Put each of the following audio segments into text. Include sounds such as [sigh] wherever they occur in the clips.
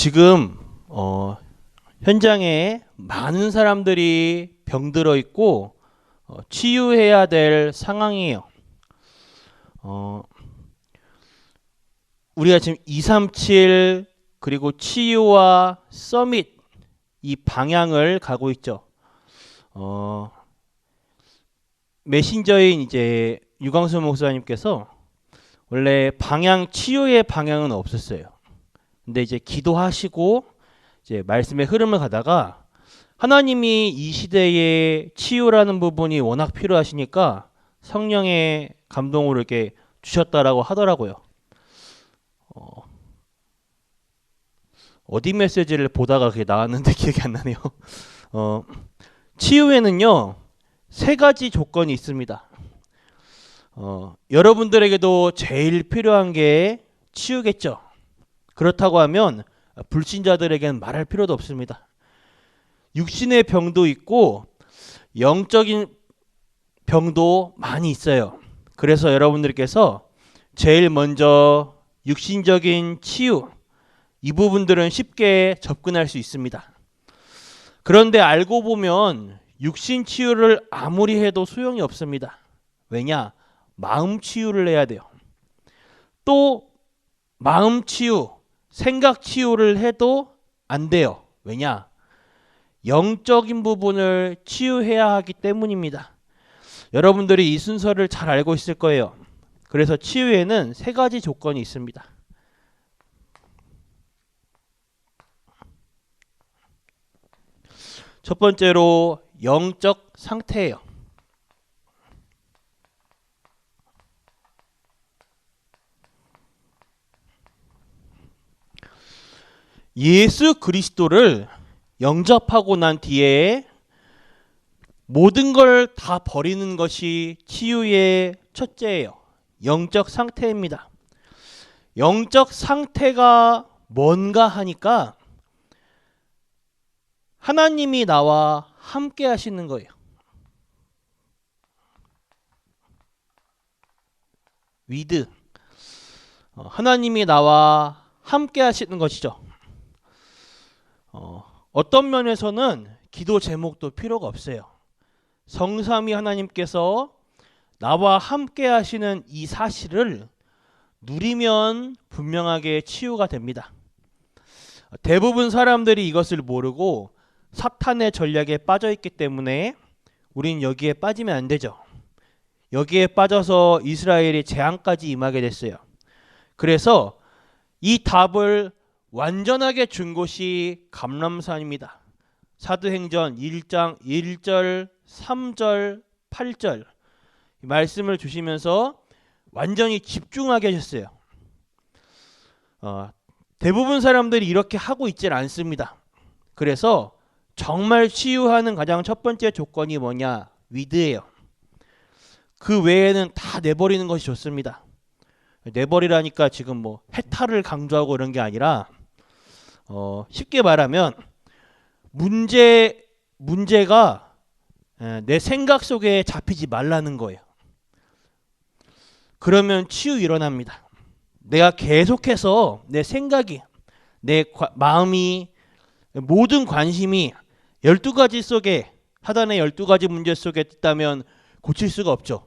지금 어, 현장에 많은 사람들이 병들어 있고 어, 치유해야 될 상황이에요. 어, 우리가 지금 237 그리고 치유와 서밋 이 방향을 가고 있죠. 어, 메신저인 이제 유광수 목사님께서 원래 방향 치유의 방향은 없었어요. 근데 이제 기도하시고 이제 말씀의 흐름을 가다가 하나님이 이 시대에 치유라는 부분이 워낙 필요하시니까 성령의 감동으로 이렇게 주셨다라고 하더라고요. 어, 어디 메시지를 보다가 그게 나왔는데 [laughs] 기억이 안 나네요. 어, 치유에는요 세 가지 조건이 있습니다. 어, 여러분들에게도 제일 필요한 게 치유겠죠. 그렇다고 하면 불신자들에게는 말할 필요도 없습니다. 육신의 병도 있고 영적인 병도 많이 있어요. 그래서 여러분들께서 제일 먼저 육신적인 치유 이 부분들은 쉽게 접근할 수 있습니다. 그런데 알고 보면 육신 치유를 아무리 해도 소용이 없습니다. 왜냐? 마음 치유를 해야 돼요. 또 마음 치유, 생각 치유를 해도 안 돼요. 왜냐? 영적인 부분을 치유해야 하기 때문입니다. 여러분들이 이 순서를 잘 알고 있을 거예요. 그래서 치유에는 세 가지 조건이 있습니다. 첫 번째로 영적 상태예요. 예수 그리스도를 영접하고 난 뒤에 모든 걸 다 버리는 것이 치유의 첫째예요. 영적 상태입니다. 영적 상태가 뭔가 하니까 하나님이 나와 함께 하시는 거예요. 위드. 어, 하나님이 나와 함께 하시는 것이죠. 어, 어떤 면에서는 기도 제목도 필요가 없어요. 성삼위 하나님께서 나와 함께 하시는 이 사실을 누리면 분명하게 치유가 됩니다. 대부분 사람들이 이것을 모르고 사탄의 전략에 빠져 있기 때문에 우린 여기에 빠지면 안 되죠. 여기에 빠져서 이스라엘이 재앙까지 임하게 됐어요. 그래서 이 답을 완전하게 준 곳이 감람산입니다. 사도행전 1장 1절, 3절, 8절 말씀을 주시면서 완전히 집중하게 하셨어요. 어, 대부분 사람들이 이렇게 하고 있질 않습니다. 그래서 정말 치유하는 가장 첫 번째 조건이 뭐냐? 위드예요. 그 외에는 다 내버리는 것이 좋습니다. 내버리라니까 지금 뭐 해탈을 강조하고 그런 게 아니라 어, 쉽게 말하면 문제 문제가 에, 내 생각 속에 잡히지 말라는 거예요. 그러면 치유 일어납니다. 내가 계속해서 내 생각이 내 과- 마음이 모든 관심이 12가지 속에 하단의 12가지 문제 속에 있다면 고칠 수가 없죠.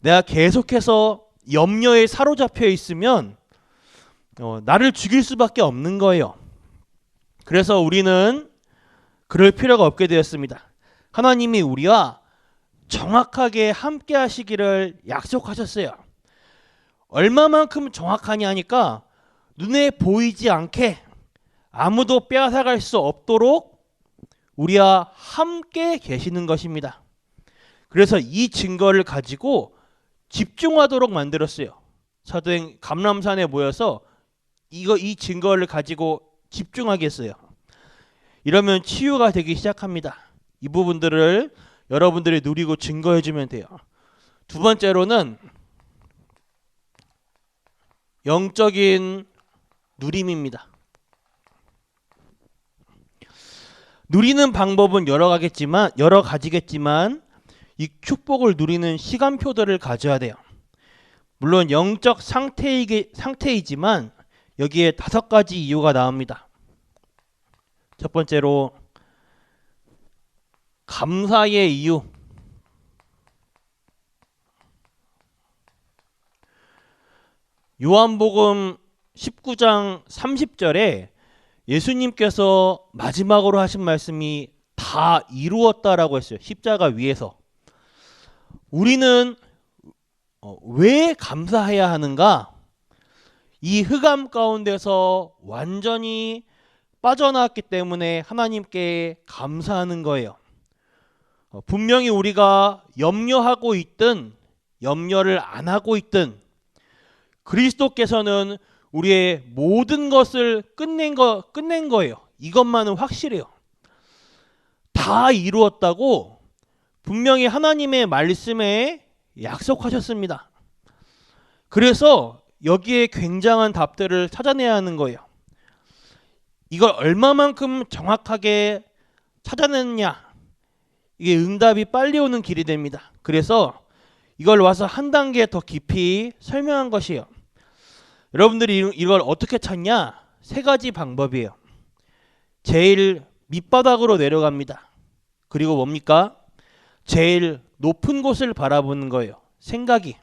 내가 계속해서 염려에 사로잡혀 있으면 어, 나를 죽일 수밖에 없는 거예요. 그래서 우리는 그럴 필요가 없게 되었습니다. 하나님이 우리와 정확하게 함께 하시기를 약속하셨어요. 얼마만큼 정확하냐 하니까 눈에 보이지 않게 아무도 빼앗아갈 수 없도록 우리와 함께 계시는 것입니다. 그래서 이 증거를 가지고 집중하도록 만들었어요. 사도행 감람산에 모여서 이거 이 증거를 가지고 집중하겠어요. 이러면 치유가 되기 시작합니다. 이 부분들을 여러분들이 누리고 증거해 주면 돼요. 두 번째로는 영적인 누림입니다. 누리는 방법은 여러 가겠지만 여러 가지겠지만 이 축복을 누리는 시간표들을 가져야 돼요. 물론 영적 상태이기, 상태이지만 여기에 다섯 가지 이유가 나옵니다. 첫 번째로 감사의 이유. 요한복음 19장 30절에 예수님께서 마지막으로 하신 말씀이 다 이루었다라고 했어요. 십자가 위에서. 우리는 어, 왜 감사해야 하는가? 이 흑암 가운데서 완전히 빠져나왔기 때문에 하나님께 감사하는 거예요. 어, 분명히 우리가 염려하고 있든 염려를 안 하고 있든 그리스도께서는 우리의 모든 것을 끝낸 거 끝낸 거예요. 이것만은 확실해요. 다 이루었다고 분명히 하나님의 말씀에 약속하셨습니다. 그래서 여기에 굉장한 답들을 찾아내야 하는 거예요. 이걸 얼마만큼 정확하게 찾아냈냐? 이게 응답이 빨리 오는 길이 됩니다. 그래서 이걸 와서 한 단계 더 깊이 설명한 것이에요. 여러분들이 이- 이걸 어떻게 찾냐? 세 가지 방법이에요. 제일 밑바닥으로 내려갑니다. 그리고 뭡니까? 제일 높은 곳을 바라보는 거예요. 생각이.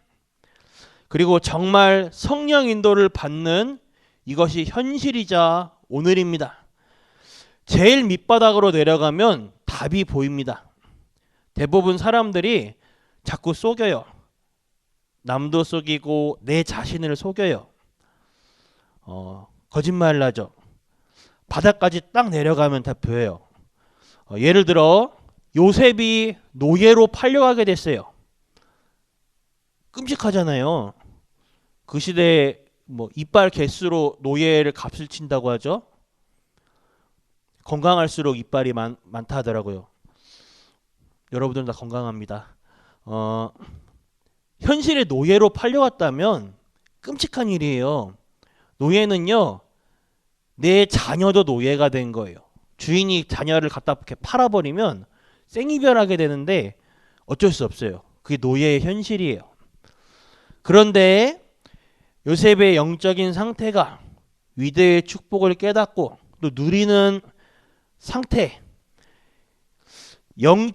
그리고 정말 성령 인도를 받는 이것이 현실이자 오늘입니다. 제일 밑바닥으로 내려가면 답이 보입니다. 대부분 사람들이 자꾸 속여요. 남도 속이고 내 자신을 속여요. 어, 거짓말 나죠. 바닥까지 딱 내려가면 다 보여요. 어, 예를 들어 요셉이 노예로 팔려가게 됐어요. 끔찍하잖아요. 그 시대에 뭐 이빨 개수로 노예를 값을 친다고 하죠. 건강할수록 이빨이 많, 많다 하더라고요. 여러분들은 다 건강합니다. 어, 현실의 노예로 팔려갔다면 끔찍한 일이에요. 노예는요, 내 자녀도 노예가 된 거예요. 주인이 자녀를 갖다 이렇게 팔아버리면 생이별하게 되는데 어쩔 수 없어요. 그게 노예의 현실이에요. 그런데 요셉의 영적인 상태가 위대의 축복을 깨닫고 또 누리는 상태, 영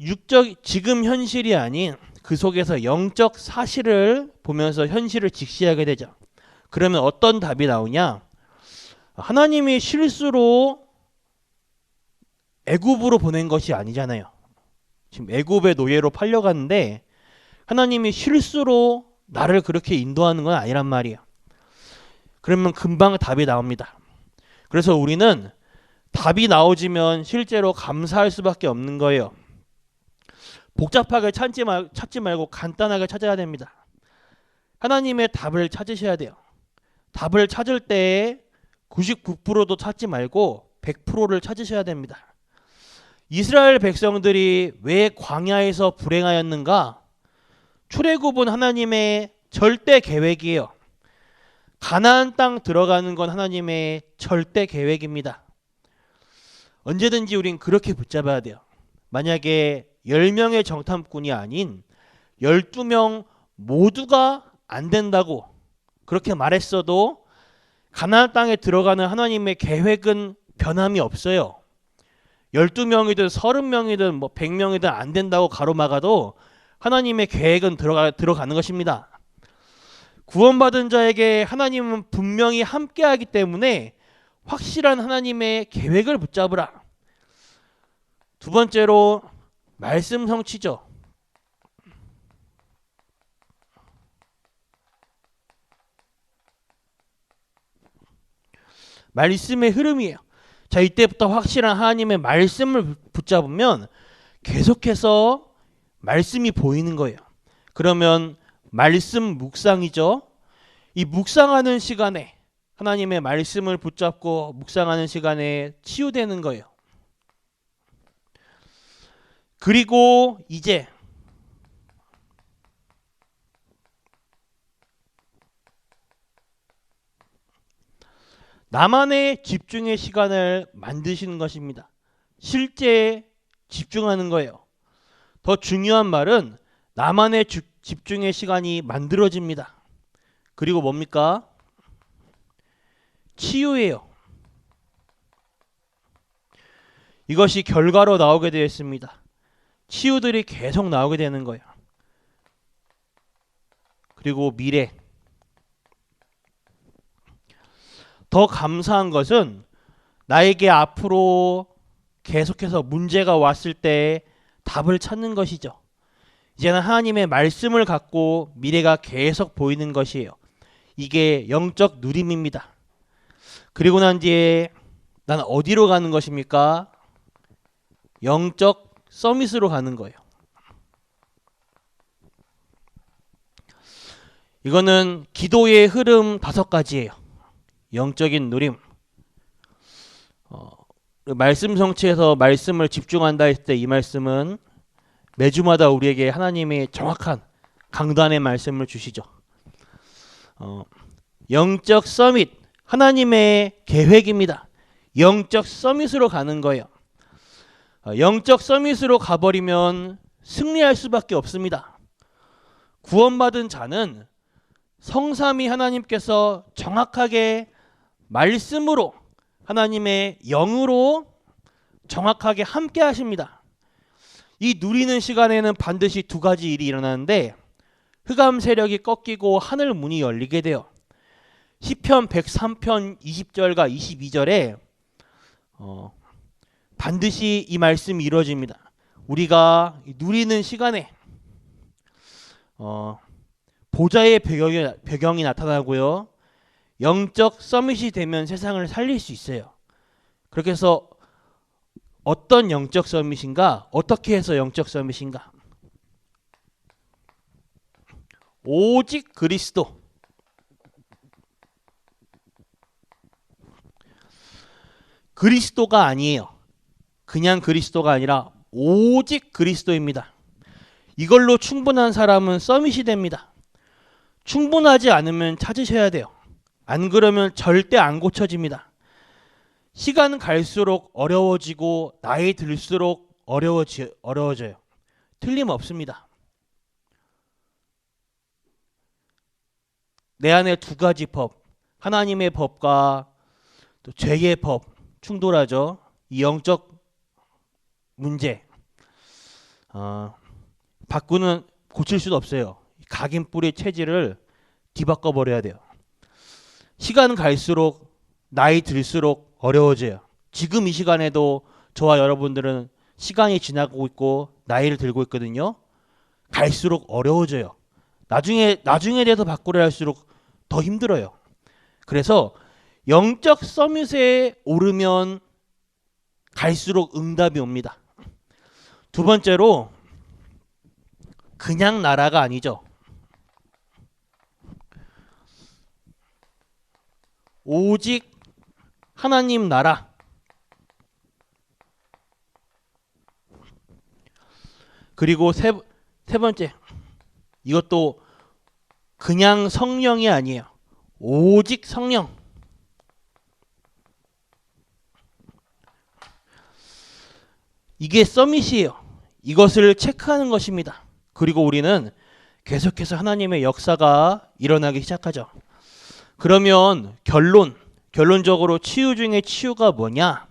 육적 지금 현실이 아닌 그 속에서 영적 사실을 보면서 현실을 직시하게 되죠. 그러면 어떤 답이 나오냐? 하나님이 실수로 애굽으로 보낸 것이 아니잖아요. 지금 애굽의 노예로 팔려갔는데 하나님이 실수로 나를 그렇게 인도하는 건 아니란 말이에요. 그러면 금방 답이 나옵니다. 그래서 우리는 답이 나오지면 실제로 감사할 수밖에 없는 거예요. 복잡하게 찾지, 말, 찾지 말고 간단하게 찾아야 됩니다. 하나님의 답을 찾으셔야 돼요. 답을 찾을 때 99%도 찾지 말고 100%를 찾으셔야 됩니다. 이스라엘 백성들이 왜 광야에서 불행하였는가? 출애굽은 하나님의 절대 계획이에요. 가나안 땅 들어가는 건 하나님의 절대 계획입니다. 언제든지 우린 그렇게 붙잡아야 돼요. 만약에 10명의 정탐꾼이 아닌 12명 모두가 안 된다고 그렇게 말했어도 가나안 땅에 들어가는 하나님의 계획은 변함이 없어요. 12명이든 30명이든 뭐 100명이든 안 된다고 가로막아도 하나님의 계획은 들어가, 들어가는 것입니다. 구원받은 자에게 하나님은 분명히 함께하기 때문에 확실한 하나님의 계획을 붙잡으라. 두 번째로 말씀 성취죠. 말씀의 흐름이에요. 자, 이때부터 확실한 하나님의 말씀을 붙잡으면 계속해서 말씀이 보이는 거예요. 그러면 말씀 묵상이죠. 이 묵상하는 시간에 하나님의 말씀을 붙잡고 묵상하는 시간에 치유되는 거예요. 그리고 이제 나만의 집중의 시간을 만드시는 것입니다. 실제 집중하는 거예요. 더 중요한 말은 나만의 주- 집중의 시간이 만들어집니다. 그리고 뭡니까? 치유예요. 이것이 결과로 나오게 되어 있습니다. 치유들이 계속 나오게 되는 거예요. 그리고 미래. 더 감사한 것은 나에게 앞으로 계속해서 문제가 왔을 때 답을 찾는 것이죠. 이제는 하나님의 말씀을 갖고 미래가 계속 보이는 것이에요. 이게 영적 누림입니다. 그리고 난 뒤에 난 어디로 가는 것입니까? 영적 서밋으로 가는 거예요. 이거는 기도의 흐름 다섯 가지예요. 영적인 누림. 어, 말씀 성취에서 말씀을 집중한다 했을 때 이 말씀은 매주마다 우리에게 하나님의 정확한 강단의 말씀을 주시죠. 어, 영적 서밋 하나님의 계획입니다. 영적 서밋으로 가는 거예요. 어, 영적 서밋으로 가버리면 승리할 수밖에 없습니다. 구원받은 자는 성삼위 하나님께서 정확하게 말씀으로 하나님의 영으로 정확하게 함께 하십니다. 이 누리는 시간에는 반드시 두 가지 일이 일어나는데 흑암 세력이 꺾이고 하늘 문이 열리게 돼요. 시편 103편 20절과 22절에 어, 반드시 이 말씀이 이루어집니다. 우리가 누리는 시간에 어, 보좌의 배경이, 배경이 나타나고요. 영적 서밋이 되면 세상을 살릴 수 있어요. 그렇게 해서 어떤 영적 서밋인가? 어떻게 해서 영적 서밋인가? 오직 그리스도. 그리스도가 아니에요. 그냥 그리스도가 아니라 오직 그리스도입니다. 이걸로 충분한 사람은 서밋이 됩니다. 충분하지 않으면 찾으셔야 돼요. 안 그러면 절대 안 고쳐집니다. 시간 갈수록 어려워지고 나이 들수록 어려워지, 어려워져요. 틀림없습니다. 내 안에 두 가지 법, 하나님의 법과 또 죄의 법 충돌하죠. 이 영적 문제 어, 바꾸는 고칠 수도 없어요. 각인 뿌리 체질을 뒤바꿔 버려야 돼요. 시간 갈수록 나이 들수록 어려워져요. 지금 이 시간에도 저와 여러분들은 시간이 지나고 있고 나이를 들고 있거든요. 갈수록 어려워져요. 나중에 나중에 대해서 바꾸려 할수록 더 힘들어요. 그래서 영적 서밋에 오르면 갈수록 응답이 옵니다. 두 번째로 그냥 나라가 아니죠. 오직 하나님 나라. 그리고 세, 세 번째. 이것도 그냥 성령이 아니에요. 오직 성령. 이게 서밋이에요. 이것을 체크하는 것입니다. 그리고 우리는 계속해서 하나님의 역사가 일어나기 시작하죠. 그러면 결론, 결론적으로 치유 중에 치유가 뭐냐?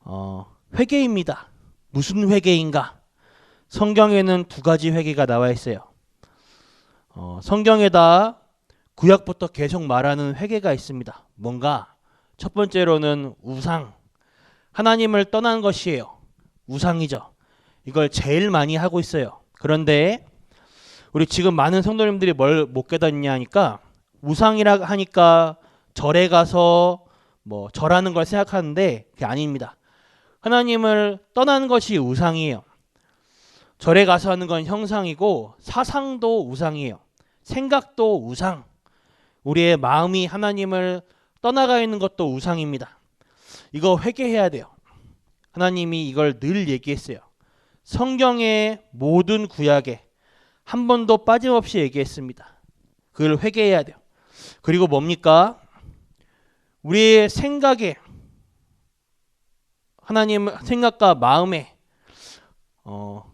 어, 회개입니다. 무슨 회개인가? 성경에는 두 가지 회개가 나와 있어요. 어, 성경에다 구약부터 계속 말하는 회개가 있습니다. 뭔가 첫 번째로는 우상, 하나님을 떠난 것이에요. 우상이죠. 이걸 제일 많이 하고 있어요. 그런데 우리 지금 많은 성도님들이 뭘 못 깨닫냐 하니까 우상이라 하니까 절에 가서 뭐 절하는 걸 생각하는데 그게 아닙니다. 하나님을 떠난 것이 우상이에요. 절에 가서 하는 건 형상이고 사상도 우상이에요. 생각도 우상. 우리의 마음이 하나님을 떠나가 있는 것도 우상입니다. 이거 회개해야 돼요. 하나님이 이걸 늘 얘기했어요. 성경의 모든 구약에 한 번도 빠짐없이 얘기했습니다. 그걸 회개해야 돼요. 그리고 뭡니까? 우리의 생각에 하나님 생각과 마음에 어,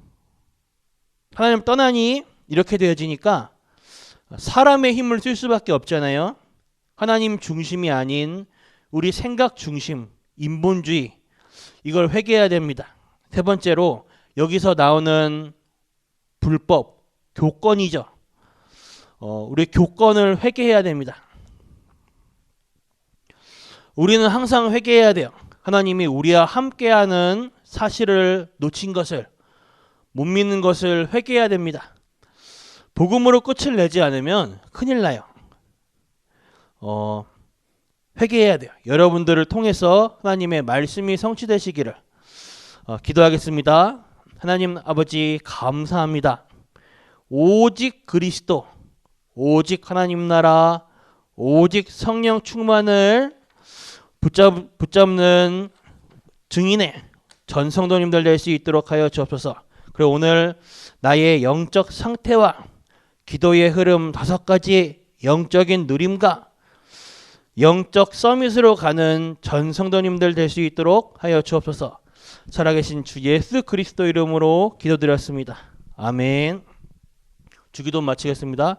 하나님 떠나니 이렇게 되어지니까 사람의 힘을 쓸 수밖에 없잖아요. 하나님 중심이 아닌 우리 생각 중심, 인본주의 이걸 회개해야 됩니다. 세 번째로 여기서 나오는 불법 교권이죠. 어, 우리 교권을 회개해야 됩니다. 우리는 항상 회개해야 돼요. 하나님이 우리와 함께하는 사실을 놓친 것을 못 믿는 것을 회개해야 됩니다. 복음으로 끝을 내지 않으면 큰일 나요. 어, 회개해야 돼요. 여러분들을 통해서 하나님의 말씀이 성취되시기를 어, 기도하겠습니다. 하나님 아버지 감사합니다. 오직 그리스도, 오직 하나님 나라, 오직 성령 충만을 붙잡, 붙잡는 증인의 전 성도님들 될 수 있도록 하여 주옵소서. 그리고 오늘 나의 영적 상태와 기도의 흐름 다섯 가지 영적인 누림과 영적 서밋으로 가는 전 성도님들 될 수 있도록 하여 주옵소서. 살아계신 주 예수 그리스도 이름으로 기도드렸습니다. 아멘. 주기도 마치겠습니다.